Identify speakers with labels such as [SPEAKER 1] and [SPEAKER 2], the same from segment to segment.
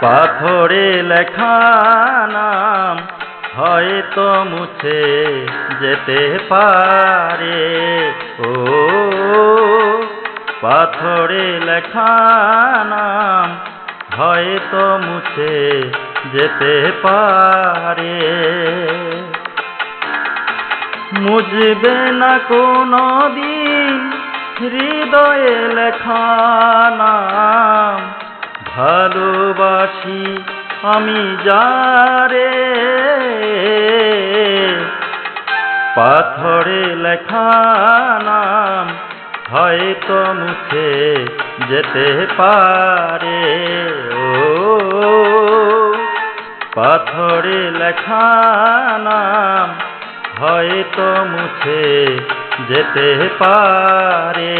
[SPEAKER 1] পাথরে লেখা নাম হয়তো মুছে যেতে পারে। ও, পাথরে লেখা নাম হয়তো মুছে যেতে পারে। মুজবে না কোনো দিন হৃদয়ে লেখা নাম ভালোবাসি আমি যারে। পাথরে লেখা নাম হয়তো মুখে যেতে পারে। ও, পাথরে লেখা নাম হয়তো মুছে যেতে পারে।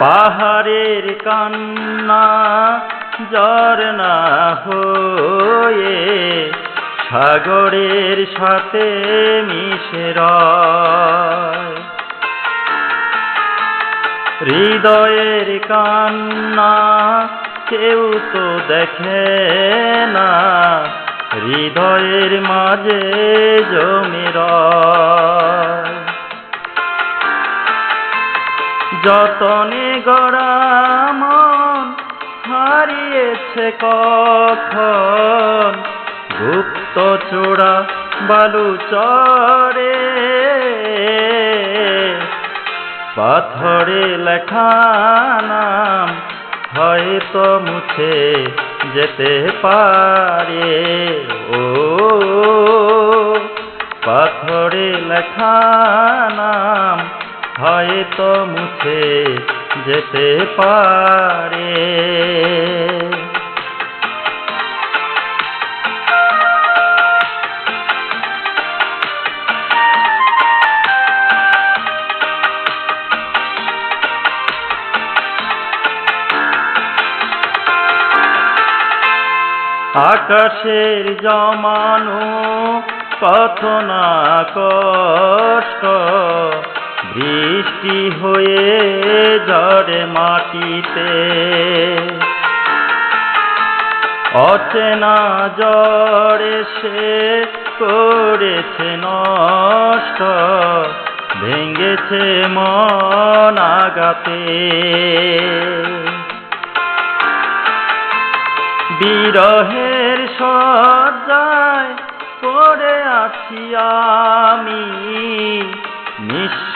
[SPEAKER 1] পাহাড়ের কান্না ঝর্ণা হয়ে সাগরের সাথে মিশে। হৃদয়ের কান্না কেউ তো দেখে না, হৃদয়ের মাঝে জমি যতনে গড়া মন হারিয়েছে কখন? গুপ্ত চূড়া বালু চরে পাথরে লেখা নাম হয়তো মুছে যেতে পারে। ও পাথরে লেখা নাম হয়তো মুছে যেতে পারে। আকাশের জমানো কত না কষ্ট বৃষ্টি হয়ে ঝড়ে মাটিতে। অচেনা জ্বরে সে করেছে নষ্ট, ভেঙেছে মন আগাতে বিরহের সজ্জায় পড়ে আছি আমি নিঃস্ব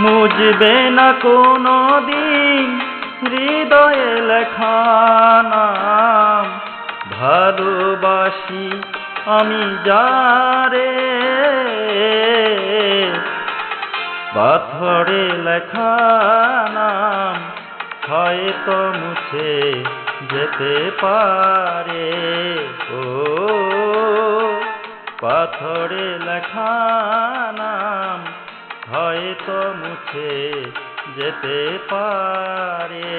[SPEAKER 1] মুজবে না কোনো দিন হৃদয়ে লেখা নাম। ভালোবাসি আমি যারে। পাথরে লেখা নাম হয়তো মুছে যেতে পারে। ও, পাথরে লেখা নাম হয়তো মুছে যেতে পারে।